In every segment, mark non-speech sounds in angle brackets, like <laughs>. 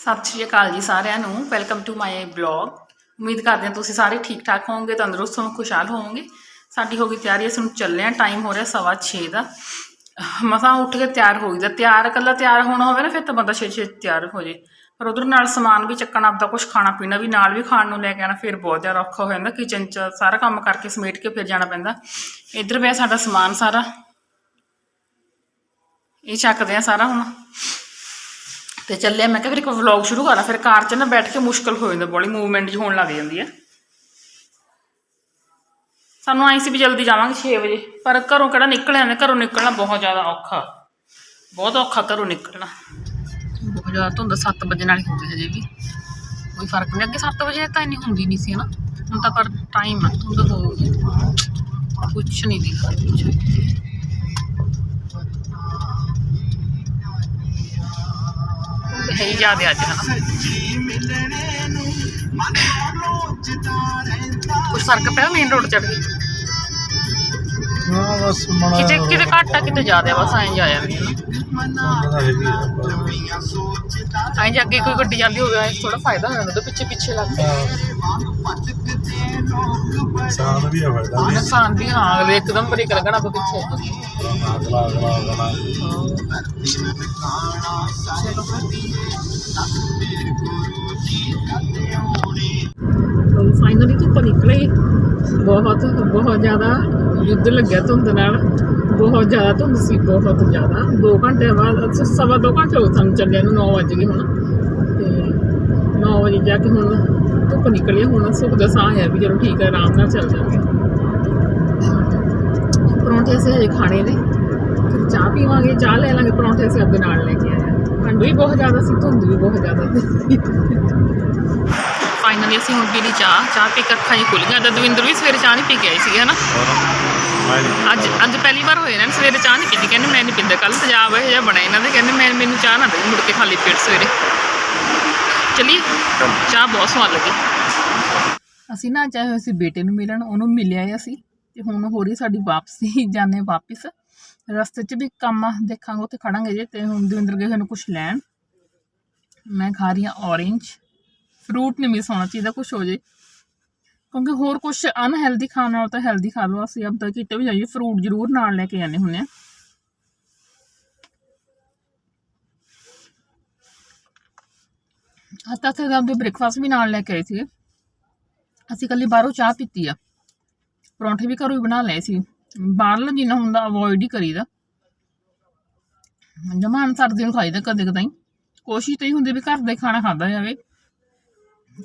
ਸਤਿ ਸ਼੍ਰੀ ਅਕਾਲ ਜੀ ਸਾਰਿਆਂ ਨੂੰ। ਵੈਲਕਮ ਟੂ ਮਾਈ ਬਲੌਗ ਉਮੀਦ ਕਰਦੇ ਹਾਂ ਤੁਸੀਂ ਸਾਰੇ ਠੀਕ ਠਾਕ ਹੋਵੋਗੇ, ਤੰਦਰੁਸਤ ਹੋ ਖੁਸ਼ਹਾਲ ਹੋਵੋਗੇ। ਸਾਡੀ ਹੋ ਗਈ ਤਿਆਰੀ, ਅਸੀਂ ਹੁਣ ਚੱਲੇ ਹਾਂ। ਟਾਈਮ ਹੋ ਰਿਹਾ ਸਵਾ ਛੇ ਦਾ। ਮਸਾਂ ਉੱਠ ਕੇ ਤਿਆਰ ਹੋ ਗਈ। ਦਾ ਤਿਆਰ ਇਕੱਲਾ ਤਿਆਰ ਹੋਣਾ ਹੋਵੇ ਨਾ, ਫਿਰ ਤਾਂ ਬੰਦਾ ਛੇ ਛੇ ਤਿਆਰ ਹੋ ਜੇ। ਪਰ ਉਧਰ ਨਾਲ ਸਮਾਨ ਵੀ ਚੱਕਣਾ, ਆਪਦਾ ਕੁਝ ਖਾਣਾ ਪੀਣਾ ਵੀ ਨਾਲ ਵੀ ਖਾਣ ਨੂੰ ਲੈ ਕੇ ਆਣਾ ਫਿਰ ਬਹੁਤ ਜ਼ਿਆਦਾ ਔਖਾ ਹੋ ਜਾਂਦਾ। ਕਿਚਨ 'ਚ ਸਾਰਾ ਕੰਮ ਕਰਕੇ ਸਮੇਟ ਕੇ ਫਿਰ ਜਾਣਾ ਪੈਂਦਾ। ਇੱਧਰ ਪਿਆ ਸਾਡਾ ਸਮਾਨ ਸਾਰਾ। ਇਹ ਚੱਕਦੇ ਆ ਸਾਰਾ ਹੁਣ। ਤੇ ਚੱਲਿਆ, ਮੈਂ ਕਿਹਾ ਫਿਰ ਇੱਕ ਵਲੌਗ ਸ਼ੁਰੂ ਕਰਾਂ ਫਿਰ ਕਾਰ 'ਚ ਨਾ ਬੈਠ ਕੇ ਮੁਸ਼ਕਲ ਹੋ ਜਾਂਦਾ, ਬੜੀ ਮੂਵਮੈਂਟ ਜਿਹੀ ਹੋਣ ਲੱਗ ਜਾਂਦੀ ਹੈ। ਸਾਨੂੰ ਆਈ ਸੀ ਵੀ ਜਲਦੀ ਜਾਵਾਂਗੇ 6 ਵਜੇ, ਪਰ ਘਰੋਂ ਕਿਹੜਾ ਨਿਕਲ ਜਾਂਦੇ ਘਰੋਂ ਨਿਕਲਣਾ ਬਹੁਤ ਜ਼ਿਆਦਾ ਔਖਾ। ਬਹੁਤ ਔਖਾ ਘਰੋਂ ਨਿਕਲਣਾ। ਬਹੁਤ ਜ਼ਿਆਦਾ ਧੁੰਦ 7 ਵਜੇ ਨਾਲ ਹੀ ਹੁੰਦੀ ਹਜੇ ਵੀ। ਕੋਈ ਫ਼ਰਕ ਨਹੀਂ, ਅੱਗੇ 7 ਵਜੇ ਤਾਂ ਇੰਨੀ ਹੁੰਦੀ ਨਹੀਂ ਸੀ ਨਾ ਹੁਣ ਤਾਂ ਪਰ ਟਾਈਮ ਆ ਧੁੰਦ ਹੋ ਗਈ ਕੁਛ ਨਹੀਂ ਦਿਖਦਾ ਹੈ ਹੀ ਜ਼ਿਆਦਾ ਅੱਜ ਹਨਾ? ਕੁਛ ਫ਼ਰਕ ਪਿਆ ਮੇਨ ਰੋਡ ਚੜ ਗਈ ਹਾਂ ਬਸ ਮਣਾ ਕਿਤੇ ਕਿਤੇ ਘੱਟ ਆ ਕਿਤੇ ਜ਼ਿਆਦਾ ਬਸ ਐਂ ਜਾ ਜਾਂਦੀ ਹੈ ਨਾ ਐਂ ਜੇ ਅੱਗੇ ਕੋਈ ਗੱਡੀ ਜਾਂਦੀ ਹੋਵੇ ਥੋੜਾ ਫਾਇਦਾ ਹੋ ਜਾਂਦਾ ਪਿੱਛੇ ਪਿੱਛੇ ਲੱਗ ਸਾਨ ਵੀ ਆ ਫਾਇਦਾ ਵੀ। ਨੁਕਸਾਨ ਵੀ ਹਾਂ ਅਗਲੇ ਇੱਕਦਮ ਬ੍ਰੇਕ ਲੱਗਣਾ ਆਪਾਂ ਪਿੱਛੇ। ਅਗਲਾ ਅਗਲਾ ਅਗਲਾ। ਫਾਈਨਲੀ ਧੁੱਪ ਨਿਕਲੀ। ਬਹੁਤ ਬਹੁਤ ਜ਼ਿਆਦਾ ਯੁੱਧ ਲੱਗਿਆ ਧੁੰਦ ਨਾਲ। ਬਹੁਤ ਜ਼ਿਆਦਾ ਧੁੰਦ ਸੀ ਬਹੁਤ ਜ਼ਿਆਦਾ। 2 ਘੰਟੇ ਬਾਅਦ ਅੱਛਾ ਸਵਾ 2 ਘੰਟੇ ਹੋ ਗਏ ਸਾਨੂੰ ਚੱਲਿਆ ਨੂੰ 9 ਵਜ ਗਏ ਹੁਣ। ਤੇ 9 ਵਜੇ ਜਾ ਕੇ ਹੁਣ ਧੁੱਪ ਨਿਕਲੀ ਹੁਣ ਸੁੱਖ ਦਾ ਸਾਹ ਹੈ ਵੀ ਚਲੋ ਠੀਕ ਹੈ ਆਰਾਮ ਨਾਲ ਚੱਲ ਜਾਵਾਂਗੇ ਪਰੌਂਠੇ ਅਸੀਂ ਹਜੇ ਖਾਣੇ ਨੇ। ਫਿਰ ਚਾਹ ਪੀਵਾਂਗੇ, ਚਾਹ ਲੈ ਲਾਂਗੇ, ਪਰੌਂਠੇ ਅਸੀਂ ਆਪਣੇ ਨਾਲ ਲੈ ਕੇ ਆਏ ਠੰਡ ਵੀ ਬਹੁਤ ਜ਼ਿਆਦਾ ਸੀ, ਧੁੰਦ ਵੀ ਬਹੁਤ ਜ਼ਿਆਦਾ ਸੀ। ਫਾਈਨਲੀ ਅਸੀਂ ਹੁਣ ਪੀ ਚਾਹ ਚਾਹ ਪੀ ਕੇ ਅੱਖਾਂ ਹੀ ਖੁੱਲ ਗਈਆਂ। ਤਾਂ ਦਵਿੰਦਰ ਵੀ ਸਵੇਰੇ ਚਾਹ ਨਹੀਂ ਪੀ ਕੇ ਆਈ ਸੀ ਹਨਾ? ਅੱਜ ਅੱਜ ਪਹਿਲੀ ਵਾਰ ਹੋਇਆ ਨਾ, ਸਵੇਰੇ ਚਾਹ ਨਹੀਂ ਪੀਤੀ। ਕਹਿੰਦੇ ਮੈਂ ਨਹੀਂ ਪੀਂਦਾ ਕੱਲ ਪੰਜਾਬ ਇਹ ਜਿਹਾ ਬਣਿਆ ਇਹਨਾਂ ਦੇ। ਕਹਿੰਦੇ ਮੈਂ, ਮੈਨੂੰ ਚਾਹ ਨਾ ਦੇ ਮੁੜ ਕੇ ਖਾਲੀ ਪੇਟ ਸਵੇਰੇ। ਚਲਿਏ ਚਾਹ ਬਹੁਤ ਸਵਾਦ ਲੱਗੀ। ਅਸੀਂ ਨਾ ਚਾਹੇ ਅਸੀਂ ਬੇਟੇ ਨੂੰ ਮਿਲਣ ਉਹਨੂੰ ਮਿਲਿਆ ਅਸੀਂ ਤੇ ਹੁਣ ਹੋ ਰਹੀ ਸਾਡੀ ਵਾਪਸੀ <laughs> ਜਾਣੇ ਵਾਪਿਸ। ਰਸਤੇ 'ਚ ਵੀ ਕੰਮ ਦੇਖਾਂਗੇ ਉੱਥੇ ਖੜਾਂਗੇ ਜੇ ਤੇ ਹੁਣ ਦਵਿੰਦਰ ਗਏ ਸਾਨੂੰ ਕੁਝ ਲੈਣ। ਮੈਂ ਖਾ ਰਹੀ ਹਾਂ ਔਰੇਂਜ ਫਰੂਟ ਨਹੀਂ ਮਿਸ ਹੋਣਾ ਚਾਹੀਦਾ ਕੁਝ ਹੋ ਜੇ। ਕਿਉਂਕਿ ਹੋਰ ਕੁਝ ਅਨਹੈਲਦੀ ਖਾਣ ਨਾਲ ਤਾਂ ਹੈਲਦੀ ਖਾ ਲਓ। ਅਸੀਂ ਅਬ ਕਿਤੇ ਵੀ ਜਾਈਏ ਫਰੂਟ ਜ਼ਰੂਰ ਨਾਲ ਲੈ ਕੇ ਜਾਂਦੇ ਹੁੰਦੇ ਆ। ਹੱਤਾ ਤੇ ਆਪਦੇ ਬ੍ਰੇਕਫਾਸਟ ਵੀ ਨਾਲ ਲੈ ਕੇ ਆਏ ਸੀ। ਅਸੀਂ ਕੱਲੀ ਬਾਹਰੋਂ ਚਾਹ ਪੀਤੀ ਆ। ਪਰੌਂਠੇ ਵੀ ਘਰੋਂ ਹੀ ਬਣਾ ਲਏ ਸੀ। ਬਾਹਰਲਾ ਜਿੰਨਾ ਹੁੰਦਾ ਅਵੋਇਡ ਹੀ ਕਰੀਦਾ। ਜਮਾਨ ਸਰਦੀ ਨੂੰ ਖਾਈਦਾ ਕਦੇ ਕਦਾਈ ਕੋਸ਼ਿਸ਼ ਤਾਂ ਹੀ ਹੁੰਦੀ ਵੀ ਘਰ ਦਾ ਹੀ ਖਾਣਾ ਖਾਦਾ ਜਾਵੇ।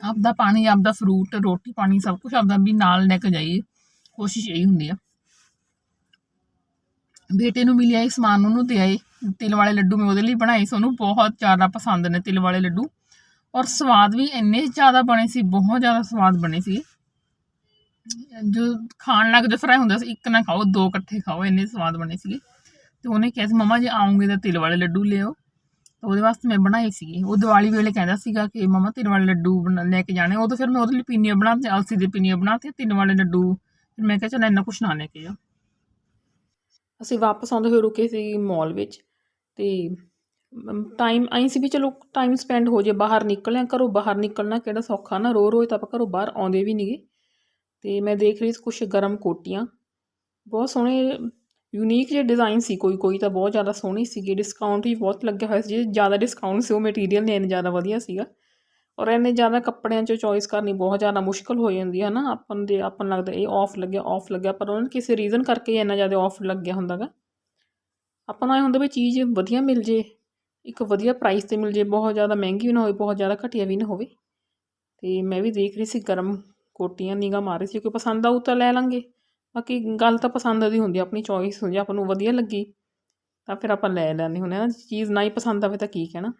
ਆਪਦਾ ਪਾਣੀ ਆਪਦਾ ਫਰੂਟ ਰੋਟੀ ਪਾਣੀ ਸਭ ਕੁਝ ਆਪਦਾ ਵੀ ਨਾਲ ਲੈ ਕੇ ਜਾਈਏ। ਕੋਸ਼ਿਸ਼ ਇਹੀ ਹੁੰਦੀ ਆ। ਬੇਟੇ ਨੂੰ ਮਿਲਿਆ ਇਹ ਸਮਾਨ, ਉਹਨੂੰ ਦੇ ਆਏ। ਤਿਲ ਵਾਲੇ ਲੱਡੂ ਮੈਂ ਉਹਦੇ ਲਈ ਬਣਾਏ ਸੀ। ਉਹਨੂੰ ਬਹੁਤ ਜ਼ਿਆਦਾ ਪਸੰਦ ਨੇ ਤਿਲ ਵਾਲੇ ਲੱਡੂ। ਔਰ ਸਵਾਦ ਵੀ ਇੰਨੇ ਜ਼ਿਆਦਾ ਬਣੇ ਸੀ, ਬਹੁਤ ਜ਼ਿਆਦਾ ਸਵਾਦ ਬਣੇ ਸੀ। ਜੋ ਖਾਣ ਲੱਗ ਜੋ ਫਰਾਈ ਹੁੰਦਾ ਸੀ, ਇੱਕ ਨਾ ਖਾਓ, ਦੋ ਇਕੱਠੇ ਖਾਓ, ਇੰਨੇ ਸਵਾਦ ਬਣੇ ਸੀਗੇ। ਤੇ ਉਹਨੇ ਕਿਹਾ ਸੀ, ਮਮਾ, ਜੇ ਆਉਂਗੇ ਤਾਂ ਤਿਲ ਵਾਲੇ ਲੱਡੂ ਲਿਓ ਤਾਂ ਉਹਦੇ ਵਾਸਤੇ ਮੈਂ ਬਣਾਏ ਸੀਗੇ। ਉਹ ਦੀਵਾਲੀ ਵੇਲੇ ਕਹਿੰਦਾ ਸੀਗਾ ਕਿ, ਮਮਾ, ਤਿਲ ਵਾਲੇ ਲੱਡੂ ਬਣਾ- ਲੈ ਕੇ ਜਾਣੇ। ਉਹ ਉਦੋਂ ਫਿਰ ਮੈਂ ਉਹਦੇ ਲਈ ਪੀਨੀਆਂ ਬਣਾਤੇ ਅਲਸੀ ਦੇ ਪੀਨੀਆਂ ਬਣਾਤੇ ਤਿਲ ਵਾਲੇ ਲੱਡੂ। ਫਿਰ ਮੈਂ ਕਿਹਾ, ਚਲ ਇੰਨਾ ਕੁਛ ਨਾ ਲੈ ਕੇ ਜਾ। ਅਸੀਂ ਵਾਪਸ ਆਉਂਦੇ ਹੋਏ ਰੁਕੇ ਸੀ ਮਾਲ ਵਿੱਚ ਤੇ ਟਾਈਮ ਆਈ ਸੀ ਵੀ ਚਲੋ ਟਾਈਮ ਸਪੈਂਡ ਹੋ ਜੇ, ਬਾਹਰ ਨਿਕਲਿਆ ਘਰੋਂ ਬਾਹਰ ਨਿਕਲਣਾ ਕਿਹੜਾ ਸੌਖਾ ਨਾ ਰੋ ਰੋਏ ਤਾਂ ਆਪਾਂ ਘਰੋਂ ਬਾਹਰ ਆਉਂਦੇ ਵੀ ਨਹੀਂਗੇ ਤੇ ਮੈਂ ਦੇਖ ਰਹੀ ਸੀ ਕੁਛ ਗਰਮ ਕੋਟੀਆਂ। ਬਹੁਤ ਸੋਹਣੇ ਯੂਨੀਕ ਜਿਹੇ ਡਿਜ਼ਾਈਨ ਸੀ ਕੋਈ ਕੋਈ ਤਾਂ ਬਹੁਤ ਜ਼ਿਆਦਾ ਸੋਹਣੀ ਸੀਗੀ। ਡਿਸਕਾਊਂਟ ਵੀ ਬਹੁਤ ਲੱਗਿਆ ਹੋਇਆ ਸੀ, ਜੇ ਜ਼ਿਆਦਾ ਡਿਸਕਾਊਂਟ ਸੀ ਉਹ ਮਟੀਰੀਅਲ ਨੇ ਇੰਨਾ ਜ਼ਿਆਦਾ ਵਧੀਆ ਸੀਗਾ। ਔਰ ਇੰਨੇ ਜ਼ਿਆਦਾ ਕੱਪੜਿਆਂ 'ਚੋਂ ਚੋਇਸ ਕਰਨੀ ਬਹੁਤ ਜ਼ਿਆਦਾ ਮੁਸ਼ਕਲ ਹੋ ਜਾਂਦੀ ਹੈ ਨਾ, ਆਪਾਂ ਦੇ ਆਪਾਂ ਨੂੰ ਲੱਗਦਾ ਇਹ ਆਫ ਲੱਗਿਆ ਆਫ ਲੱਗਿਆ, ਪਰ ਉਹਨਾਂ ਨੂੰ ਕਿਸੇ ਰੀਜ਼ਨ ਕਰਕੇ ਇੰਨਾ ਜ਼ਿਆਦਾ ਆਫ ਲੱਗਿਆ ਹੁੰਦਾਗਾ ਆਪਾਂ ਨੂੰ ਇਹ ਹੁੰਦਾ ਵੀ ਚੀਜ਼ ਵਧੀਆ ਮਿਲ ਜੇ ਇੱਕ ਵਧੀਆ ਪ੍ਰਾਈਸ ਤੇ ਮਿਲ ਜੇ, ਬਹੁਤ ਜ਼ਿਆਦਾ ਮਹਿੰਗੀ ਵੀ ਨਾ ਹੋਵੇ, ਬਹੁਤ ਜ਼ਿਆਦਾ ਘਟੀਆ ਵੀ ਨਾ ਹੋਵੇ। ਤੇ ਮੈਂ ਵੀ ਦੇਖ ਰਹੀ ਸੀ, ਗਰਮ ਕੋਟੀਆਂ ਨਿਗਾ ਮਾਰ ਰਹੀ ਸੀ ਕਿ ਪਸੰਦ ਆਊ ਤਾਂ ਲੈ ਲਾਂਗੇ। ਬਾਕੀ ਗੱਲ ਤਾਂ ਪਸੰਦ ਦੀ ਹੁੰਦੀ ਆਪਣੀ ਚੋਇਸ ਹੁੰਦੀ ਆਪਾਂ ਨੂੰ ਵਧੀਆ ਲੱਗੀ, ਤਾਂ ਫਿਰ ਆਪਾਂ ਲੈ ਲੈਂਦੇ ਹੁੰਦੇ ਆ ਚੀਜ਼ ਨਾ ਹੀ ਪਸੰਦ ਆਵੇ ਤਾਂ ਕੀ ਕਹਿਣਾ।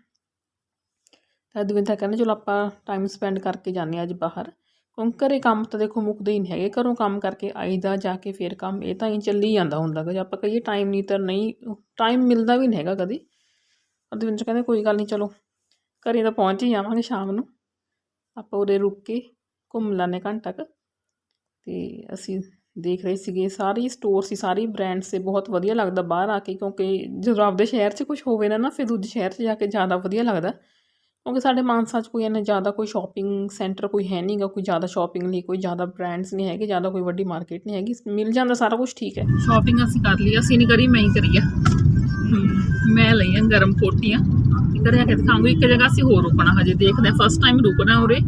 ਤਾਂ ਦਵਿੰਦਰ ਕਹਿੰਦੇ, ਚਲੋ ਆਪਾਂ ਟਾਈਮ ਸਪੈਂਡ ਕਰਕੇ ਜਾਂਦੇ ਹਾਂ ਅੱਜ ਬਾਹਰ। ਕਿਉਂਕਿ ਘਰੇ ਕੰਮ ਤਾਂ ਦੇਖੋ ਮੁੱਕਦੇ ਹੀ ਨਹੀਂ ਹੈਗੇ, ਘਰੋਂ ਕੰਮ ਕਰਕੇ ਆਈਦਾ, ਜਾ ਕੇ ਫਿਰ ਕੰਮ, ਇਹ ਤਾਂ ਹੀ ਚੱਲੀ ਜਾਂਦਾ ਹੁੰਦਾ ਗਾ। ਜੇ ਆਪਾਂ ਕਹੀਏ ਟਾਈਮ ਨਹੀਂ ਤਾਂ ਨਹੀਂ ਟਾਈਮ ਮਿਲਦਾ ਵੀ ਨਹੀਂ ਹੈਗਾ ਕਦੇ। ਦਵਿੰਦਰ ਕਹਿੰਦੇ ਕੋਈ ਗੱਲ ਨਹੀਂ ਚਲੋ। ਘਰੇ ਤਾਂ ਪਹੁੰਚ ਹੀ ਜਾਵਾਂਗੇ ਸ਼ਾਮ ਨੂੰ। ਆਪਾਂ ਉਰੇ ਰੁਕ ਕੇ ਘੁੰਮ ਲੈਂਦੇ ਘੰਟਾ ਕੁ। ਤੇ ਅਸੀਂ ਦੇਖ ਰਹੇ ਸੀਗੇ, ਸਾਰੇ ਸਟੋਰ ਸੀ, ਸਾਰੇ ਬ੍ਰਾਂਡ ਸੇ, ਬਹੁਤ ਵਧੀਆ ਲੱਗਦਾ ਬਾਹਰ ਆ ਕੇ, ਕਿਉਂਕਿ ਜਦੋਂ ਆਪਦੇ ਸ਼ਹਿਰ 'ਚ ਕੁਝ ਹੋਵੇ ਨਾ ਨਾ ਫਿਰ ਦੂਜੇ ਸ਼ਹਿਰ 'ਚ ਜਾ ਕੇ ਜ਼ਿਆਦਾ ਵਧੀਆ ਲੱਗਦਾ। ਕਿਉਂਕਿ ਸਾਡੇ ਮਾਨਸਾ 'ਚ ਕੋਈ ਇੰਨਾ ਜ਼ਿਆਦਾ ਕੋਈ ਸ਼ਾਪਿੰਗ ਸੈਂਟਰ ਕੋਈ ਹੈ ਨਹੀਂਗਾ ਕੋਈ ਜ਼ਿਆਦਾ ਸ਼ਾਪਿੰਗ ਲਈ ਕੋਈ ਜ਼ਿਆਦਾ ਬ੍ਰਾਂਡਸ ਨਹੀਂ ਹੈਗੇ, ਜ਼ਿਆਦਾ ਕੋਈ ਵੱਡੀ ਮਾਰਕੀਟ ਨਹੀਂ ਹੈਗੀ। ਮਿਲ ਜਾਂਦਾ ਸਾਰਾ ਕੁਝ ਠੀਕ ਹੈ। ਸ਼ਾਪਿੰਗ ਅਸੀਂ ਕਰ ਲਈ, ਅਸੀਂ ਨਹੀਂ ਕਰੀ, ਮੈਂ ਹੀ ਕਰੀ ਆ। ਮੈਂ ਲਈਆਂ ਗਰਮ ਕੋਟੀਆਂ। ਘਰੇ ਆ ਕੇ ਇੱਕ ਜਗ੍ਹਾ ਅਸੀਂ ਹੋਰ ਰੁਕਣਾ ਹਜੇ ਦੇਖਦੇ ਹਾਂ ਫਸਟ ਟਾਈਮ ਰੁਕਣਾ ਉਰੇ।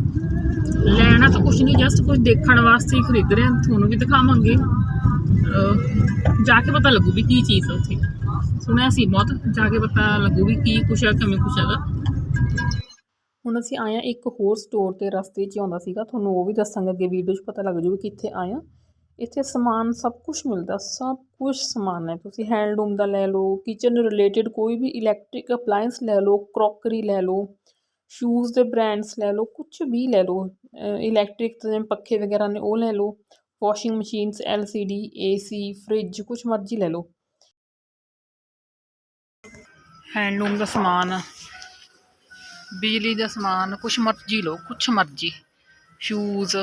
ਲੈਣਾ ਤਾਂ ਕੁਝ ਨਹੀਂ ਜਸਟ ਕੁਝ ਦੇਖਣ ਵਾਸਤੇ ਹੀ ਖਰੀਦ ਰਹੇ ਹਾਂ, ਤੁਹਾਨੂੰ ਵੀ ਦਿਖਾਵਾਂਗੇ। ਜਾ ਕੇ ਪਤਾ ਲੱਗੂ ਵੀ ਕੀ ਚੀਜ਼ ਹੈ ਉੱਥੇ। ਸੁਣਿਆ ਸੀ ਬਹੁਤ, ਜਾ ਕੇ ਪਤਾ ਲੱਗੂ ਵੀ ਕੀ ਕੁਛ ਹੈ ਕਿਵੇਂ ਕੁਛ ਹੈਗਾ। ਹੁਣ ਅਸੀਂ ਆਏ ਹਾਂ ਇੱਕ ਹੋਰ ਸਟੋਰ ਤੇ, ਰਸਤੇ 'ਚ ਆਉਂਦਾ ਸੀਗਾ, ਤੁਹਾਨੂੰ ਉਹ ਵੀ ਦੱਸਾਂਗੇ, ਅੱਗੇ ਵੀਡੀਓ 'ਚ ਪਤਾ ਲੱਗ ਜੂ ਵੀ ਕਿੱਥੇ ਆਏ ਹਾਂ। ਇੱਥੇ ਸਮਾਨ ਸਭ ਕੁਝ ਮਿਲਦਾ, ਸਭ ਕੁਝ ਸਮਾਨ ਹੈ। ਤੁਸੀਂ ਹੈਂਡਲੂਮ ਦਾ ਲੈ ਲਓ ਕਿਚਨ ਰਿਲੇਟਡ ਕੋਈ ਵੀ ਇਲੈਕਟ੍ਰਿਕ ਅਪਲਾਈਅੰਸ ਲੈ ਲਓ ਕਰੋਕਰੀ ਲੈ ਲਓ ਸ਼ੂਜ਼ ਦੇ ਬ੍ਰਾਂਡਸ ਲੈ ਲਓ ਕੁਝ ਵੀ ਲੈ ਲਓ ਇਲੈਕਟ੍ਰਿਕ ਜਿਵੇਂ ਪੱਖੇ ਵਗੈਰਾ ਨੇ ਉਹ ਲੈ ਲਓ washing machines LCD AC fridge ਕੁਝ ਮਰਜ਼ੀ ਲੈ ਲਓ। ਹੈਂਡਲੂਮ ਦਾ ਸਮਾਨ, ਬਿਜਲੀ ਦਾ ਸਮਾਨ, ਕੁਛ ਮਰਜ਼ੀ ਲਓ, ਕੁਛ ਮਰਜ਼ੀ। ਸ਼ੂਜ਼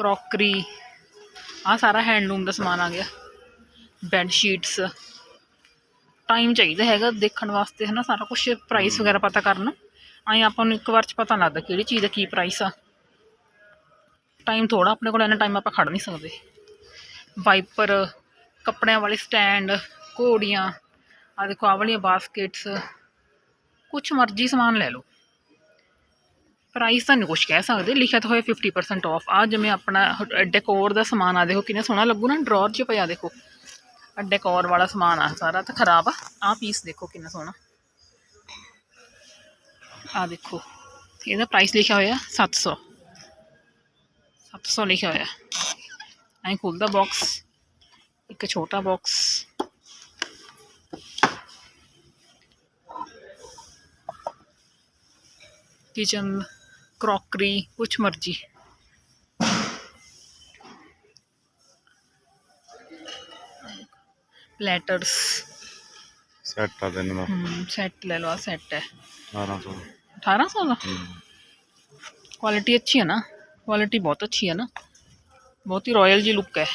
ਕਰੋਕਰੀ ਆ ਸਾਰਾ ਹੈਂਡਲੂਮ ਦਾ ਸਮਾਨ ਆ ਗਿਆ। ਬੈੱਡ ਸ਼ੀਟਸ ਟਾਈਮ ਚਾਹੀਦਾ ਹੈਗਾ ਦੇਖਣ ਵਾਸਤੇ ਹੈ ਨਾ ਸਾਰਾ ਕੁਝ ਪ੍ਰਾਈਸ ਵਗੈਰਾ ਪਤਾ ਕਰਨ। ਆਏ ਆਪਾਂ ਨੂੰ ਇੱਕ ਵਾਰ ਚ ਪਤਾ ਲੱਗਦਾ ਕਿਹੜੀ ਚੀਜ਼ ਦਾ ਕੀ ਪ੍ਰਾਈਸ ਆ। ਟਾਈਮ ਥੋੜਾ ਆਪਣੇ ਕੋਲ ਇੰਨਾ ਟਾਈਮ ਆਪਾਂ ਖੜ ਨਹੀਂ ਸਕਦੇ। ਵਾਈਪਰ ਕੱਪੜਿਆਂ ਵਾਲੇ ਸਟੈਂਡ ਘੋੜੀਆਂ। ਆ ਦੇਖੋ ਆਹ ਵਾਲੀਆਂ ਬਾਸਕਟਸ ਕੁਛ ਮਰਜ਼ੀ ਸਮਾਨ ਲੈ ਲਓ। ਪ੍ਰਾਈਸ ਤਾਂ ਨਹੀਂ ਕੁਛ ਕਹਿ ਸਕਦੇ। ਲਿਖਿਆ ਤਾਂ ਹੋਇਆ 50% ਆਫ ਆ ਜਿਵੇਂ ਆਪਣਾ ਡੈਕੋਰ ਦਾ ਸਮਾਨ ਆ, ਦੇਖੋ ਕਿੰਨਾ ਸੋਹਣਾ ਲੱਗੂ ਨਾ ਡਰਾਅਰ 'ਚ ਪਿਆ ਦੇਖੋ। ਆ ਡੈਕੋਰ ਵਾਲਾ ਸਮਾਨ ਆ ਸਾਰਾ, ਤਾਂ ਖਰਾਬ ਆ। ਆ ਪੀਸ ਦੇਖੋ ਕਿੰਨਾ ਸੋਹਣਾ। ਆ ਦੇਖੋ, ਇਹਦਾ ਪ੍ਰਾਈਸ ਲਿਖਿਆ ਹੋਇਆ 700 700 ਲਿਖਿਆ ਹੋਇਆ। ਐਂ ਖੁੱਲਦਾ ਬਾਕਸ ਇੱਕ ਛੋਟਾ ਬਾਕਸ ਕਿਚਨ ਕਰੋਕਰੀ ਕੁਛ ਮਰਜ਼ੀ ਪਲੈਟਰਸ ਸੈੱਟ ਆ ਦਿਨ ਦਾ ਸੈੱਟ ਲੈ ਲਓ ਆ ਸੈੱਟ ਹੈ 1200 1800 ਦਾ ਕੁਆਲਿਟੀ ਅੱਛੀ ਹੈ ਨਾ ਕੁਆਲਿਟੀ ਬਹੁਤ ਅੱਛੀ ਹੈ ਨਾ ਬਹੁਤ ਹੀ ਰਾਇਲ ਜੀ ਲੁੱਕ ਹੈ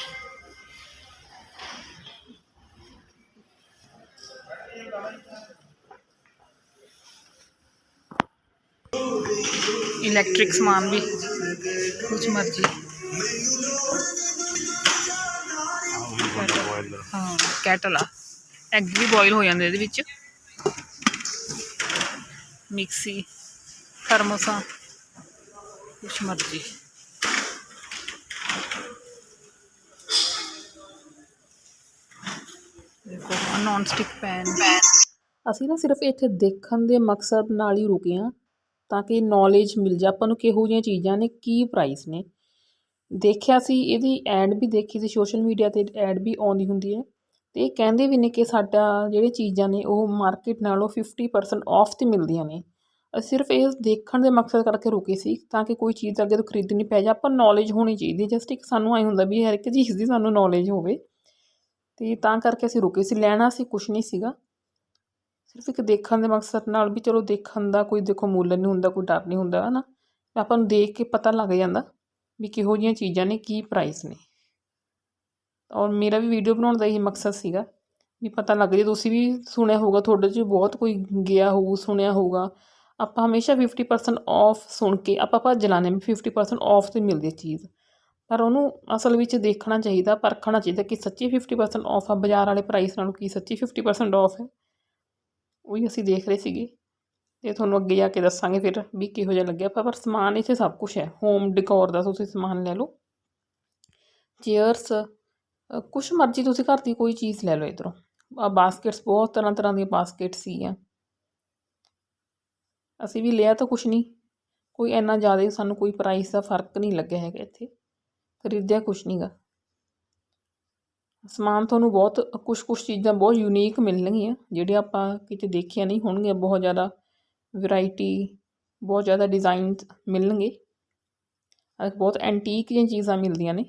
ਇਲੈਕਟ੍ਰਿਕ ਸਮਾਨ ਵੀ। ਕੁਝ ਮਰਜ਼ੀ। ਹਾਂ ਕੈਟਲ ਆ। ਐਗ ਵੀ ਬੋਇਲ ਹੋ ਜਾਂਦੇ ਇਹਦੇ ਵਿੱਚ। ਮਿਕਸੀ ਥਰਮੋਸਾਂ ਕੁਛ ਮਰਜ਼ੀ। ਦੇਖੋ ਨੌਨ ਸਟਿਕ ਪੈਨ ਅਸੀਂ ਨਾ ਸਿਰਫ ਇੱਥੇ ਦੇਖਣ ਦੇ ਮਕਸਦ ਨਾਲ ਹੀ ਰੁਕੇ ਹਾਂ। ਤਾਂ ਕਿ ਨੌਲੇਜ ਮਿਲ ਜਾ ਆਪਾਂ ਨੂੰ ਕਿਹੋ ਜਿਹੀਆਂ ਚੀਜ਼ਾਂ ਨੇ, ਕੀ ਪ੍ਰਾਈਸ ਨੇ। ਦੇਖਿਆ ਸੀ, ਇਹਦੀ ਐਡ ਵੀ ਦੇਖੀ ਸੀ ਸੋਸ਼ਲ ਮੀਡੀਆ ਤੇ ਐਡ ਵੀ ਆਉਂਦੀ ਹੁੰਦੀ ਹੈ। ਤੇ ਇਹ ਕਹਿੰਦੇ ਵੀ ਨੇ ਕਿ ਸਾਡਾ ਜਿਹੜੇ ਚੀਜ਼ਾਂ ਨੇ, ਉਹ ਮਾਰਕੀਟ ਨਾਲੋਂ 50% ਆਫ ਤੇ ਮਿਲਦੀਆਂ ਨੇ। ਅਸੀਂ ਸਿਰਫ ਇਹ ਦੇਖਣ ਦੇ ਮਕਸਦ ਕਰਕੇ ਰੁਕੇ ਸੀ, ਤਾਂ ਕਿ ਕੋਈ ਚੀਜ਼ ਅੱਗੇ ਤੋਂ ਖਰੀਦਣੀ ਪੈ ਜਾ ਆਪਾਂ ਨੌਲੇਜ ਹੋਣੀ ਚਾਹੀਦੀ ਹੈ। ਜਸਟ ਇੱਕ ਸਾਨੂੰ ਐ ਹੁੰਦਾ ਵੀ ਹਰ ਇੱਕ ਚੀਜ਼ ਦੀ ਸਾਨੂੰ ਨੌਲੇਜ ਹੋਵੇ। ਤੇ ਤਾਂ ਕਰਕੇ ਅਸੀਂ ਰੁਕੇ ਸੀ। ਲੈਣਾ ਸੀ ਕੁਝ ਨਹੀਂ ਸੀਗਾ। ਸਿਰਫ ਇੱਕ ਦੇਖਣ ਦੇ ਮਕਸਦ ਨਾਲ ਵੀ ਚਲੋ ਦੇਖਣ ਦਾ ਕੋਈ ਦੇਖੋ ਮੁੱਲ ਨਹੀਂ ਹੁੰਦਾ, ਕੋਈ ਡਰ ਨਹੀਂ ਹੁੰਦਾ, ਹਨਾ? ਆਪਾਂ ਨੂੰ ਦੇਖ ਕੇ ਪਤਾ ਲੱਗ ਜਾਂਦਾ ਵੀ ਕਿਹੋ ਜਿਹੀਆਂ ਚੀਜ਼ਾਂ ਨੇ, ਕੀ ਪ੍ਰਾਈਸ ਨੇ। ਔਰ ਮੇਰਾ ਵੀ ਵੀਡੀਓ ਬਣਾਉਣ ਦਾ ਇਹ ਮਕਸਦ ਸੀਗਾ ਵੀ ਪਤਾ ਲੱਗ ਜੇ, ਤੁਸੀਂ ਵੀ ਸੁਣਿਆ ਹੋਊਗਾ, ਤੁਹਾਡੇ 'ਚ ਬਹੁਤ ਕੋਈ ਗਿਆ ਹੋਊ, ਸੁਣਿਆ ਹੋਊਗਾ। ਆਪਾਂ ਹਮੇਸ਼ਾ 50% ਆਫ ਸੁਣ ਕੇ ਆਪਾਂ ਭੱਜ ਲਾਉਂਦੇ ਵੀ 50% ਆਫ ਤੇ ਮਿਲਦੀ ਹੈ ਚੀਜ਼। ਪਰ ਉਹਨੂੰ ਅਸਲ ਵਿੱਚ ਦੇਖਣਾ ਚਾਹੀਦਾ, ਪਰਖਣਾ ਚਾਹੀਦਾ ਕਿ ਸੱਚੀ 50% ਆਫ ਆ, ਬਾਜ਼ਾਰ ਵਾਲੇ ਪ੍ਰਾਈਸ ਨਾਲੋਂ ਕੀ ਸੱਚੀ 50% ਆਫ ਹੈ। ਉਹੀ ਅਸੀਂ ਦੇਖ ਰਹੇ ਸੀਗੇ। ਤੇ ਤੁਹਾਨੂੰ ਅੱਗੇ ਜਾ ਕੇ ਦੱਸਾਂਗੇ ਫਿਰ ਵੀ ਕਿਹੋ ਜਿਹਾ ਲੱਗਿਆ। ਪਰ ਸਮਾਨ ਇੱਥੇ ਸਭ ਕੁਝ ਹੈ। ਹੋਮ ਡਿਕੋਰ ਦਾ ਤੁਸੀਂ ਸਮਾਨ ਲੈ ਲਓ। ਚੇਅਰਸ ਕੁਛ ਮਰਜ਼ੀ ਤੁਸੀਂ ਘਰ ਦੀ ਕੋਈ ਚੀਜ਼ ਲੈ ਲਓ ਇਧਰੋਂ। ਆ ਬਾਸਕਟਸ ਬਹੁਤ ਤਰ੍ਹਾਂ ਤਰ੍ਹਾਂ ਦੀਆਂ ਬਾਸਕਟਸ ਸੀਗੀਆਂ। ਅਸੀਂ ਵੀ ਲਿਆ ਤਾਂ ਕੁਛ ਨਹੀਂ। ਕੋਈ ਇੰਨਾ ਜ਼ਿਆਦਾ ਸਾਨੂੰ ਕੋਈ ਪ੍ਰਾਈਸ ਦਾ ਫ਼ਰਕ ਨਹੀਂ ਲੱਗਿਆ ਹੈਗਾ ਇੱਥੇ। ਖਰੀਦਿਆ ਕੁਛ ਨਹੀਂਗਾ ਸਮਾਨ ਤੁਹਾਨੂੰ ਬਹੁਤ, ਕੁਛ ਕੁਛ ਚੀਜ਼ਾਂ ਬਹੁਤ ਯੂਨੀਕ ਮਿਲਣਗੀਆਂ, ਜਿਹੜੇ ਆਪਾਂ ਕਿਤੇ ਦੇਖੀਆਂ ਨਹੀਂ ਹੋਣਗੀਆਂ, ਬਹੁਤ ਜ਼ਿਆਦਾ ਵੈਰਾਈਟੀ ਬਹੁਤ ਜ਼ਿਆਦਾ ਡਿਜ਼ਾਈਨ ਮਿਲਣਗੇ। ਬਹੁਤ ਐਂਟੀਕ ਜਿਹੀਆਂ ਚੀਜ਼ਾਂ ਮਿਲਦੀਆਂ ਨੇ।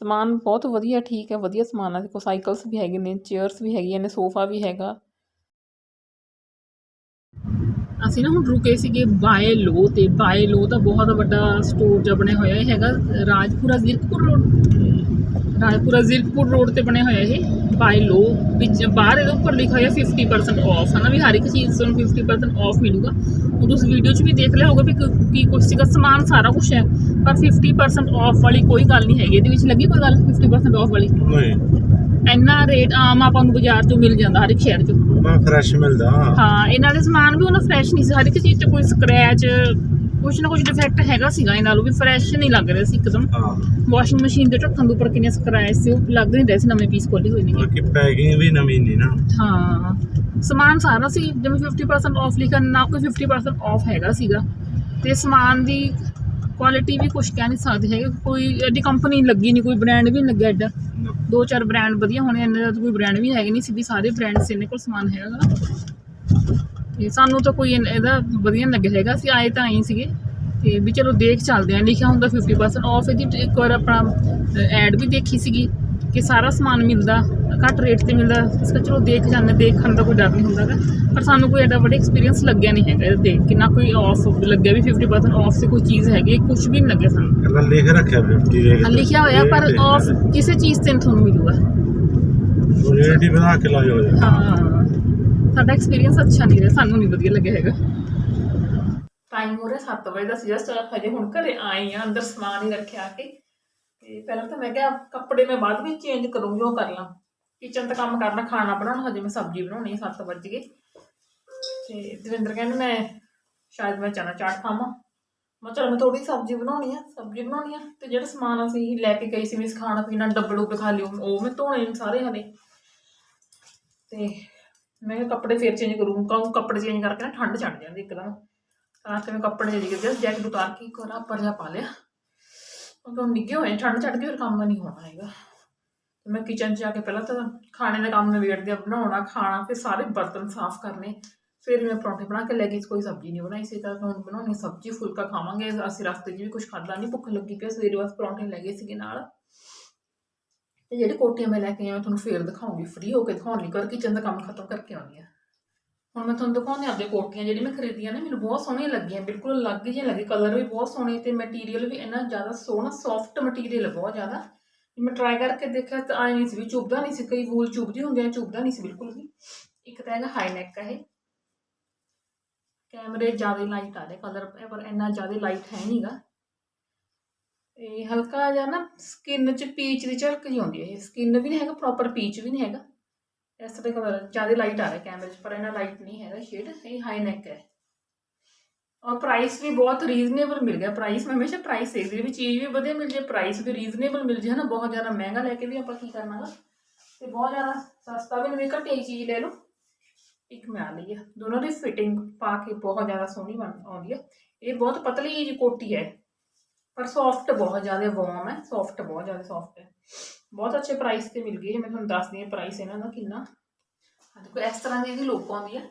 ਸਮਾਨ ਬਹੁਤ ਵਧੀਆ, ਠੀਕ ਹੈ, ਵਧੀਆ ਸਮਾਨ ਆ। ਦੇਖੋ ਸਾਈਕਲਸ ਵੀ ਹੈਗੇ ਨੇ ਚੇਅਰਸ ਵੀ ਹੈਗੀਆਂ ਨੇ ਸੋਫਾ ਵੀ ਹੈਗਾ। ਅਸੀਂ ਨਾ ਹੁਣ ਰੁਕੇ ਸੀਗੇ ਬਾਏ ਲੋ ਤੇ ਬਾਏ ਲੋ ਦਾ ਬਹੁਤ ਵੱਡਾ ਸਟੋਰ ਜਿਹਾ ਬਣਿਆ ਹੋਇਆ, ਇਹ ਹੈਗਾ ਰਾਜਪੁਰਾ ਜ਼ੀਰਕਪੁਰ ਰੋਡ ਰਾਜਪੁਰਾ ਜ਼ੀਰਕਪੁਰ ਰੋਡ ਤੇ ਬਣਿਆ ਹੋਇਆ ਇਹ ਬਾਈ ਲੋ ਵਿੱਚ ਬਾਹਰ ਇਹਦੇ ਉੱਪਰ ਲਿਖਿਆ ਹੋਇਆ 50% ਆਫ ਹਨਾ ਵੀ ਹਰ ਇੱਕ ਚੀਜ਼ ਤੁਹਾਨੂੰ 50% ਆਫ ਮਿਲੂਗਾ। ਉਹ ਤੁਸੀਂ ਵੀਡੀਓ 'ਚ ਵੀ ਦੇਖ ਲਿਆ ਹੋਊਗਾ ਵੀ ਕ- ਕੀ ਕੁਛ ਸੀਗਾ ਸਮਾਨ ਸਾਰਾ ਕੁਝ ਹੈ ਪਰ 50% ਆਫ ਵਾਲੀ ਕੋਈ ਗੱਲ ਨਹੀਂ ਹੈਗੀ। ਇਹਦੇ ਵਿੱਚ ਲੱਗੀ ਕੋਈ ਗੱਲ 50% ਆਫ ਵਾਲੀ? ਨਹੀਂ। ਇੰਨਾ ਰੇਟ ਆਮ ਆਪਾਂ ਨੂੰ ਬਾਜ਼ਾਰ 'ਚੋਂ ਮਿਲ ਜਾਂਦਾ ਹਰ ਇੱਕ ਸ਼ਹਿਰ 'ਚ। ਮੈਂ ਫਰੈਸ਼ ਮਿਲਦਾ। ਹਾਂ ਇਹਨਾਂ ਦੇ ਸਮਾਨ ਵੀ ਉਹਨਾਂ ਫਰੈਸ਼ ਨਹੀਂ ਸੀ ਹਰ ਇੱਕ ਚੀਜ਼ 'ਚ ਕੋਈ ਸਕ੍ਰੈਚ ਕੁਛ ਨਾ ਕੁਛ ਡਿਫੈਕਟ ਹੈਗਾ ਸੀਗਾ ਇਹਨਾਂ ਨੂੰ ਵੀ ਫਰੈਸ਼ ਨਹੀਂ ਲੱਗ ਰਿਹਾ ਸੀ ਇੱਕਦਮ। ਹਾਂ। ਵਾਸ਼ਿੰਗ ਮਸ਼ੀਨ ਦੇ ਢੱਕਣ ਦੇ ਉੱਪਰ ਕਿੰਨੇ ਸਕ੍ਰੈਚ ਸੀ ਉਹ ਲੱਗ ਨਹੀਂ ਰਹੇ ਸੀ ਨਵੇਂ ਪੀਸ ਖੋਲੇ ਹੋਏ ਨੇ ਬਾਕੀ ਪੈਕਿੰਗ ਵੀ ਨਵੀਂ ਨਹੀਂ ਨਾ। ਹਾਂ। ਸਮਾਨ ਸਾਰਾ ਸੀ ਜਿਵੇਂ 50% ਆਫ ਲਿਖਿਆ ਨਾ ਕੋਈ 50% ਆਫ ਹੈਗਾ ਸੀਗਾ। ਤੇ ਸਮਾਨ ਦੀ ਕੁਆਲਿਟੀ ਵੀ ਕੁਝ ਕਹਿ ਨਹੀਂ ਸਕਦੇ ਹੈਗੇ ਕੋਈ ਐਡੀ ਕੰਪਨੀ ਲੱਗੀ ਨਹੀਂ ਕੋਈ ਬ੍ਰਾਂਡ ਵੀ ਨਹੀਂ ਲੱਗਿਆ ਐਡਾ। ਦੋ ਚਾਰ ਬ੍ਰਾਂਡ ਵਧੀਆ ਹੋਣੇ ਇੰਨੇ ਦਾ ਕੋਈ ਬ੍ਰਾਂਡ ਵੀ ਹੈਗੇ ਨਹੀਂ ਸੀ ਵੀ ਸਾਰੇ ਬ੍ਰਾਂਡਸ ਇਹਨਾਂ ਕੋਲ ਸਮਾਨ ਹੈਗਾ। ਤੇ ਸਾਨੂੰ ਤਾਂ ਕੋਈ ਇਹਦਾ ਵਧੀਆ ਨਹੀਂ ਲੱਗਿਆ ਹੈਗਾ। ਅਸੀਂ ਆਏ ਤਾਂ ਆਏ ਸੀਗੇ ਤੇ ਵੀ ਚਲੋ ਦੇਖ ਚੱਲਦੇ ਆਂ ਲਿਖਿਆ ਹੁੰਦਾ 50% ਆਫ ਇਹਦੀ ਇੱਕ ਵਾਰ ਆਪਣਾ ਐਡ ਵੀ ਦੇਖੀ ਸੀਗੀ ਕਿ ਸਾਰਾ ਸਮਾਨ ਮਿਲਦਾ ਘੱਟ ਰੇਟ ਤੇ ਮਿਲਦਾ। ਇਸ ਕਰਕੇ ਚਲੋ ਦੇਖ ਜਾਂਦੇ ਦੇਖਣ ਦਾ ਕੋਈ ਡਰ ਨਹੀਂ ਹੁੰਦਾ ਗਾ ਪਰ ਸਾਨੂੰ ਕੋਈ ਐਡਾ ਵੱਡਾ ਐਕਸਪੀਰੀਅੰਸ ਲੱਗਿਆ ਨਹੀਂ ਹੈਗਾ ਇਹ ਦੇਖ ਕੇ। ਨਾ ਕੋਈ ਆਫ ਲੱਗਿਆ ਵੀ 50% ਆਫ ਤੇ ਕੋਈ ਚੀਜ਼ ਹੈਗੀ ਕੁਝ ਵੀ ਨਹੀਂ ਲੱਗਿਆ ਸਾਨੂੰ। ਕੱਲਾ ਲਿਖ ਰੱਖਿਆ 50 ਦੇ ਹਾਂ, ਲਿਖਿਆ ਹੋਇਆ ਪਰ ਆਫ ਕਿਸੇ ਚੀਜ਼ ਤੇ ਤੁਹਾਨੂੰ ਮਿਲੂਗਾ। ਰੇਟ ਹੀ ਵਧਾ ਕੇ ਲਾਇਆ ਹੋਇਆ ਹਾਂ। ਸਾਡਾ ਐਕਸਪੀਰੀਅੰਸ ਅੱਛਾ ਨਹੀਂ ਰਿਹਾ, ਸਾਨੂੰ ਨਹੀਂ ਵਧੀਆ ਲੱਗਿਆ ਹੈਗਾ। ਟਾਈਮ ਹੋ ਰਿਹਾ 7 ਵਜੇ ਦਾ ਸੀ ਜਸਟ ਹਜੇ ਹੁਣ ਘਰੇ ਆਈ ਆ ਅੰਦਰ ਸਮਾਨ ਹੀ ਰੱਖਿਆ ਕੇ। ਤੇ ਪਹਿਲਾਂ ਤਾਂ ਮੈਂ ਕਿਹਾ, ਕੱਪੜੇ ਮੈਂ ਬਾਅਦ ਵਿੱਚ ਚੇਂਜ ਕਰੂੰਗੀ, ਉਹ ਕਰ ਲਾਂ। ਕਿਚਨ ਦਾ ਕੰਮ ਕਰਨਾ, ਖਾਣਾ ਬਣਾਉਣਾ, ਹਜੇ ਮੈਂ ਸਬਜ਼ੀ ਬਣਾਉਣੀ ਹੈ 7 ਵਜ ਗਏ। ਤੇ ਦਵਿੰਦਰ ਕਹਿੰਦੇ, ਮੈਂ ਸ਼ਾਇਦ ਮੈਂ ਚਨਾ ਚਾਟ ਖਾਵਾਂ। ਮੈਂ ਚਲ ਮੈਂ ਥੋੜੀ ਸਬਜ਼ੀ ਬਣਾਉਣੀ ਆ, ਸਬਜ਼ੀ ਬਣਾਉਣੀ ਆ। ਤੇ ਜਿਹੜਾ ਸਮਾਨ ਅਸੀਂ ਲੈ ਕੇ ਗਈ ਸੀ ਵੀ ਖਾਣਾ ਪੀਣਾ ਡੱਬਲ ਡੁੱਬੇ ਖਾ ਲਿਓ ਉਹ ਮੈਂ ਧੋਣੇ ਨੇ ਸਾਰੇ ਹਲੇ ਤੇ ਮੈਂ ਕਿਹਾ ਕੱਪੜੇ ਫੇਰ ਚੇਂਜ ਕਰੂੰ, ਕਹੂੰ ਕੱਪੜੇ ਚੇਂਜ ਕਰਕੇ ਨਾ ਠੰਡ ਚੜ ਜਾਂਦੀ ਇੱਕਦਮ। ਤਾਂ ਕਿ ਮੈਂ ਕੱਪੜੇ ਚੇਂਜ ਕਰਕੇ ਜੈਕਟ ਉਤਾਰ ਕੇ ਇੱਕ ਵਾਰ ਉੱਪਰ ਜਾ ਪਾ ਲਿਆ। ਉਹ ਤਾਂ ਨਿੱਗੇ ਹੋਏ ਠੰਡ ਛੱਡ ਕੇ ਫਿਰ ਕੰਮ ਨਹੀਂ ਹੋਣਾ ਹੈਗਾ। ਮੈਂ ਕਿਚਨ 'ਚ ਜਾ ਕੇ ਪਹਿਲਾਂ ਤਾਂ ਖਾਣੇ ਦਾ ਕੰਮ ਨਿਬੇੜਦੇ ਆ, ਬਣਾਉਣਾ, ਖਾਣਾ, ਫਿਰ ਸਾਰੇ ਬਰਤਨ ਸਾਫ਼ ਕਰਨੇ। ਫਿਰ ਮੈਂ ਪਰੌਂਠੇ ਬਣਾ ਕੇ ਲੈ ਗਈ, ਕੋਈ ਸਬਜ਼ੀ ਨਹੀਂ ਬਣਾਈ ਸੀ, ਤਾਂ ਹੁਣ ਬਣਾਉਣੀ ਸਬਜ਼ੀ, ਫੁਲਕਾ ਖਾਵਾਂਗੇ। ਅਸੀਂ ਰਸਤੇ 'ਚ ਵੀ ਕੁਝ ਖਾਧਾ ਨਹੀਂ ਭੁੱਖ ਲੱਗੀ ਪਈ ਸਵੇਰੇ ਬਸ ਪਰੌਂਠੇ ਲੈ ਗਏ ਸੀਗੇ ਨਾਲ। ਤੇ ਜਿਹੜੀ ਕੋਟੀਆਂ ਮੈਂ ਲੈ ਕੇ ਆਈ ਮੈਂ ਤੁਹਾਨੂੰ ਫੇਰ ਦਿਖਾਉਂਗੀ ਫ੍ਰੀ ਹੋ ਕੇ ਦਿਖਾਉਣ ਲਈ ਕਰ ਕਿਚਨ ਦਾ ਕੰਮ ਖਤਮ ਕਰਕੇ ਆਉਣੀ ਆ। ਹੁਣ ਮੈਂ ਤੁਹਾਨੂੰ ਦਿਖਾਉਂਦੀ ਆਪਦੇ ਕੋਟੀਆਂ ਜਿਹੜੀ ਮੈਂ ਖਰੀਦੀਆਂ ਨੇ, ਮੈਨੂੰ ਬਹੁਤ ਸੋਹਣੀਆਂ ਲੱਗੀਆਂ, ਬਿਲਕੁਲ ਅਲੱਗ ਜਿਹੀਆਂ ਲੱਗੀ ਕਲਰ ਵੀ ਬਹੁਤ ਸੋਹਣੇ ਤੇ ਮਟੀਰੀਅਲ ਵੀ ਇੰਨਾ ਜ਼ਿਆਦਾ ਸੋਹਣਾ ਸੌਫਟ ਮਟੀਰੀਅਲ ਬਹੁਤ ਜ਼ਿਆਦਾ। ਮੈਂ ਟਰਾਈ ਕਰਕੇ ਦੇਖਿਆ ਤਾਂ ਆਈ ਨਹੀਂ ਸੀ ਵੀ ਚੁੱਭਦਾ ਨਹੀਂ ਸੀ, ਕਈ ਵੂਲ ਚੁੱਭਦੀ ਹੁੰਦੀ ਆ ਚੁੱਭਦਾ ਨਹੀਂ ਸੀ ਬਿਲਕੁਲ ਵੀ। ਇੱਕ ਤਾਂ ਹੈਗਾ ਹਾਈ ਨੈਕ ਹੈ ਇਹ। ਕੈਮਰੇ ਜ਼ਿਆਦਾ ਲਾਈਟ ਆ ਰਹੇ ਕਲਰ ਪਰ ਇੰਨਾ ਜ਼ਿਆਦਾ ਲਾਈਟ ਹੈ ਨਹੀਂਗਾ ਇਹ ਹਲਕਾ ਜਿਹਾ ਨਾ ਸਕਿਨ 'ਚ ਪੀਚ ਦੀ ਝਲਕ ਜਿਹੀ ਆਉਂਦੀ ਹੈ। ਇਹ ਸਕਿਨ ਵੀ ਨਹੀਂ ਹੈਗਾ ਪ੍ਰੋਪਰ ਪੀਚ ਵੀ ਨਹੀਂ ਹੈਗਾ। ਇਸ ਤਰ੍ਹਾਂ ਕਲਰ ਜ਼ਿਆਦਾ ਲਾਈਟ ਆ ਰਿਹਾ ਕੈਮਰੇ 'ਚ, ਪਰ ਇਹਨਾਂ ਲਾਈਟ ਨਹੀਂ ਹੈਗਾ ਸ਼ੇਡ ਇਹ ਹਾਈ ਨੈਕ ਹੈ। ਔਰ ਪ੍ਰਾਈਸ ਵੀ ਬਹੁਤ ਰੀਜ਼ਨੇਬਲ ਮਿਲ ਗਿਆ। ਪ੍ਰਾਈਸ ਮੈਂ ਹਮੇਸ਼ਾ ਪ੍ਰਾਈਸ ਦੇਖਦੀ ਵੀ ਚੀਜ਼ ਵੀ ਵਧੀਆ ਮਿਲ ਜੇ ਪ੍ਰਾਈਸ ਵੀ ਰੀਜ਼ਨੇਬਲ ਮਿਲ ਜੇ, ਹਨਾ। ਬਹੁਤ ਜ਼ਿਆਦਾ ਮਹਿੰਗਾ ਲੈ ਕੇ ਵੀ ਆਪਾਂ ਕੀ ਕਰਨਾਗਾ ਤੇ ਬਹੁਤ ਜ਼ਿਆਦਾ ਸਸਤਾ ਵੀ ਨਹੀਂ ਘਟੀਆ ਚੀਜ਼ ਲੈ ਲਓ। ਇੱਕ ਮੈਂ ਆ ਲਈ ਆ। ਦੋਨੋਂ ਦੀ ਫਿਟਿੰਗ ਪਾ ਕੇ ਬਹੁਤ ਜ਼ਿਆਦਾ ਸੋਹਣੀ ਬਣ, ਆਉਂਦੀ ਆ। ਇਹ ਬਹੁਤ ਪਤਲੀ ਜਿਹੀ ਕੋਟੀ ਹੈ। ਪਰ ਸੌਫਟ ਬਹੁਤ ਜ਼ਿਆਦਾ ਵਾਰਮ ਹੈ ਸੌਫਟ ਬਹੁਤ ਜ਼ਿਆਦਾ ਸੌਫਟ ਹੈ। ਬਹੁਤ ਅੱਛੇ ਪ੍ਰਾਈਸ ਤੇ ਮਿਲ ਗਈ ਹੈ, ਮੈਂ ਤੁਹਾਨੂੰ ਦੱਸਦੀ ਹਾਂ ਪ੍ਰਾਈਸ ਇਹਨਾਂ ਦਾ ਕਿੰਨਾ। ਦੇਖੋ, ਇਸ ਤਰ੍ਹਾਂ ਦੀ ਇਹਦੀ ਲੁੱਕ ਆਉਂਦੀ ਹੈ।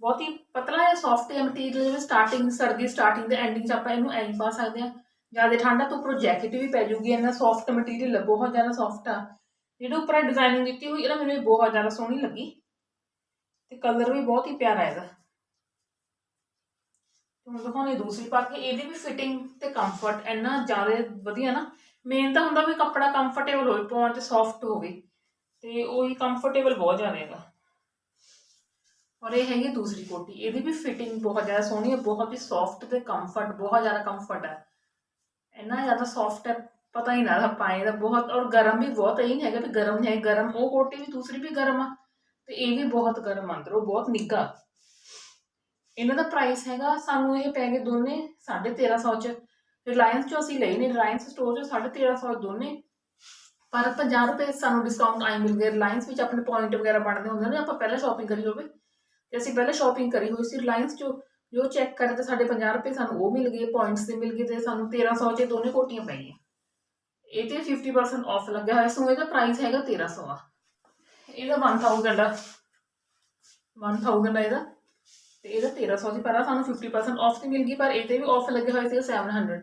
ਬਹੁਤ ਹੀ ਪਤਲਾ ਜਿਹਾ ਸੌਫਟ ਹੈ ਮਟੀਰੀਅਲ ਜਿਵੇਂ ਸਟਾਰਟਿੰਗ ਸਰਦੀ ਸਟਾਰਟਿੰਗ ਦੇ ਐਂਡਿੰਗ 'ਚ ਆਪਾਂ ਇਹਨੂੰ ਐਂ ਪਾ ਸਕਦੇ ਹਾਂ। ਜ਼ਿਆਦਾ ਠੰਡਾ ਤੋਂ ਉੱਪਰੋਂ ਜੈਕਟ ਵੀ ਪੈ ਜੂਗੀ ਇਹਨਾਂ ਸੌਫਟ ਮਟੀਰੀਅਲ ਬਹੁਤ ਜ਼ਿਆਦਾ ਸੌਫਟ ਆ। ਜਿਹੜੇ ਉੱਪਰ ਡਿਜ਼ਾਈਨਿੰਗ ਦਿੱਤੀ ਹੋਈ, ਇਹਦਾ ਮੈਨੂੰ ਇਹ ਬਹੁਤ ਜ਼ਿਆਦਾ ਸੋਹਣੀ ਲੱਗੀ। ਤੇ ਕਲਰ ਵੀ ਬਹੁਤ ਹੀ ਪਿਆਰਾ ਇਹਦਾ। ਤੁਹਾਨੂੰ ਦਿਖਾਉਣੀ ਦੂਸਰੀ ਪਾ ਕੇ, ਇਹਦੀ ਵੀ ਫਿਟਿੰਗ ਤੇ ਕੰਫਰਟ ਇੰਨਾ ਜ਼ਿਆਦਾ ਵਧੀਆ ਨਾ। ਮੇਨ ਤਾਂ ਹੁੰਦਾ ਵੀ ਕੱਪੜਾ ਕੰਫਰਟੇਬਲ ਹੋਵੇ ਪਾਉਣ 'ਚ ਸੌਫਟ ਹੋਵੇ, ਤੇ ਉਹੀ ਕੰਫਰਟੇਬਲ ਬਹੁਤ ਜ਼ਿਆਦਾ ਹੈਗਾ। ਔਰ ਇਹ ਹੈਗੀ ਦੂਸਰੀ ਕੋਟੀ, ਇਹਦੀ ਵੀ ਫਿਟਿੰਗ ਬਹੁਤ ਜ਼ਿਆਦਾ ਸੋਹਣੀ ਹੈ, ਬਹੁਤ ਹੀ ਸੌਫਟ ਤੇ ਕੰਫਰਟ ਬਹੁਤ ਜ਼ਿਆਦਾ ਕੰਫਰਟ ਹੈ। ਇੰਨਾ ਜ਼ਿਆਦਾ ਸੌਫਟ ਹੈ, ਪਤਾ ਹੀ ਨਾ ਲੱਗਦਾ ਪਾਏ ਦਾ ਬਹੁਤ, ਔਰ ਗਰਮ ਵੀ ਬਹੁਤ, ਇਹ ਨਹੀਂ ਹੈਗਾ ਵੀ ਗਰਮ ਹੈ, ਗਰਮ ਉਹ ਕੋਟੀ ਵੀ ਦੂਸਰੀ ਵੀ ਗਰਮ ਆ, ਤੇ ਇਹ ਵੀ ਬਹੁਤ ਗਰਮ ਅੰਦਰੋਂ, ਬਹੁਤ ਨਿੱਘਾ। ਇਹਨਾਂ ਦਾ ਪ੍ਰਾਈਸ ਹੈਗਾ, ਸਾਨੂੰ ਇਹ ਪੈ ਗਏ ਦੋਨੇ 1350 ਚ। ਰਿਲਾਇੰਸ ਚੋਂ ਅਸੀਂ ਲਈ ਨੇ ਰਿਲਾਇੰਸ ਸਟੋਰ ਚੋਂ 1350 ਦੋਨੇ। ਪਰ 50 ਰੁਪਏ ਸਾਨੂੰ ਡਿਸਕਾਊਂਟ ਆਈ ਮਿਲ ਗਏ। ਰਿਲਾਇੰਸ ਵਿੱਚ ਆਪਣੇ ਪੁਆਇੰਟ ਵਗੈਰਾ ਬਣਦੇ ਹੁੰਦੇ ਨੇ, ਆਪਾਂ ਪਹਿਲਾਂ ਸ਼ਾਪਿੰਗ ਕਰੀ ਹੋਵੇ। ਤੇ ਅਸੀਂ ਪਹਿਲਾਂ ਸ਼ਾਪਿੰਗ ਕਰੀ ਹੋਈ ਸੀ ਰਿਲਾਇੰਸ ਚੋਂ। ਜੋ ਚੈੱਕ ਕਰੇ ਤਾਂ ਸਾਡੇ 50 ਰੁਪਏ ਸਾਨੂੰ ਉਹ ਮਿਲ ਗਏ ਪੁਆਇੰਟਸ ਦੇ ਮਿਲ ਗਏ ਤੇ ਸਾਨੂੰ 1300 ਚ ਦੋਨੇ ਕੋਟੀਆਂ ਪੈ ਗਈਆਂ ਇਹ ਤੇ 50% ਆਫ ਲੱਗਿਆ ਹੋਇਆ। ਸੋ ਇਹਦਾ ਪ੍ਰਾਈਸ ਹੈਗਾ 1300 ਆ। ਇਹਦਾ 1000 ਆ। 1000 ਆ ਇਹਦਾ। ਤੇ ਇਹਦਾ 1300 ਸੀ ਪਰ ਸਾਨੂੰ 50% ਆਫ ਤੇ ਮਿਲ ਗਈ, ਪਰ ਇਹਦੇ ਵੀ ਆਫ ਲੱਗੇ ਹੋਏ ਸੀ 700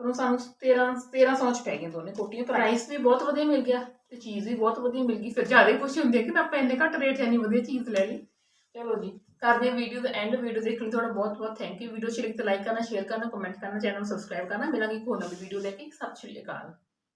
ਪਰ ਉਹ ਸਾਨੂੰ 13 1300 ਚ ਪੈ ਗਏ ਦੋਨੇ ਕੋਟੀਆਂ। ਪ੍ਰਾਈਸ ਵੀ ਬਹੁਤ ਵਧੀਆ ਮਿਲ ਗਿਆ ਤੇ ਚੀਜ਼ ਵੀ ਬਹੁਤ ਵਧੀਆ ਮਿਲ ਗਈ। ਫਿਰ ਜ਼ਿਆਦਾ ਹੀ ਖੁਸ਼ੀ ਹੁੰਦੀ ਹੈ ਕਿ ਮੈਂ ਆਪਾਂ ਇੰਨੇ ਘੱਟ ਰੇਟ 'ਚ ਇੰਨੀ ਵਧੀਆ ਚੀਜ਼ ਲੈ ਲਈ। ਚਲੋ ਜੀ, ਕਰਦੇ ਹਾਂ ਵੀਡੀਓ ਦਾ ਐਂਡ ਵੀਡੀਓ ਦੇਖਣ ਲਈ ਤੁਹਾਡਾ ਬਹੁਤ ਬਹੁਤ ਥੈਂਕ ਯੂ ਵੀਡੀਓ ਅੱਛੀ ਲੱਗੀ ਤਾਂ ਲਾਈਕ ਕਰਨਾ ਸ਼ੇਅਰ ਕਰਨਾ ਕਮੈਂਟ ਕਰਨਾ ਚੈਨਲ ਨੂੰ ਸਬਸਕ੍ਰਾਈਬ ਕਰਨਾ। ਮਿਲਾਂਗੇ ਇੱਕ ਹੋਰ ਨਵੀਂ ਵੀਡੀਓ ਲੈ ਕੇ। ਸਤਿ ਸ਼੍ਰੀ ਅਕਾਲ।